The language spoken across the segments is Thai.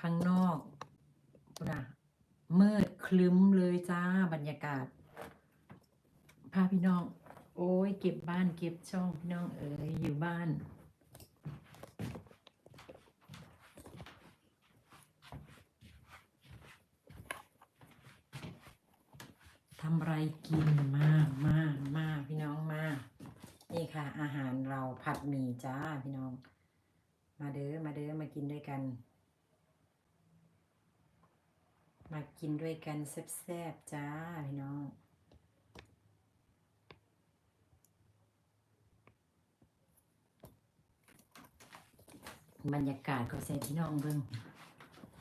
ข้างนอกนะมืดคลึ้มเลยจ้าบรรยากาศพาพี่น้อง โอ้ยเก็บบ้านเก็บช่องพี่น้องเอ๋ยอยู่บ้านทำไรกินมากมากมากพี่น้องมากนี่ค่ะ อาหารเราผัดหมี่จ้าพี่น้อง มาเด้อมาเด้อมากินด้วยกัน มากินด้วยกันแซ่บๆจ้าพี่น้องบรรยากาศก็เสพี่น้องเบิง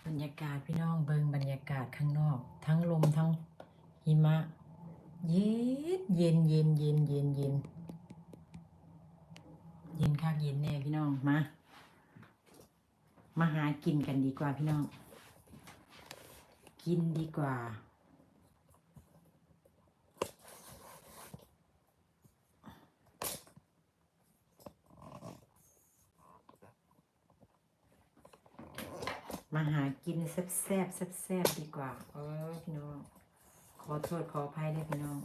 บรรยากาศพี่น้องเบิงบรรยากาศข้างนอก ทั้งลมทั้งหิมะ เย็นเย็นเย็นเย็นเย็นเย็นเย็นคักเย็นแน่พี่น้องมามาหากินกันดีกว่าพี่น้อง กินดีกว่า มาหากินแซ่บแซ่บแซ่บแซ่บดีกว่า เออพี่น้อง ขอโทษขออภัยด้วยพี่น้อง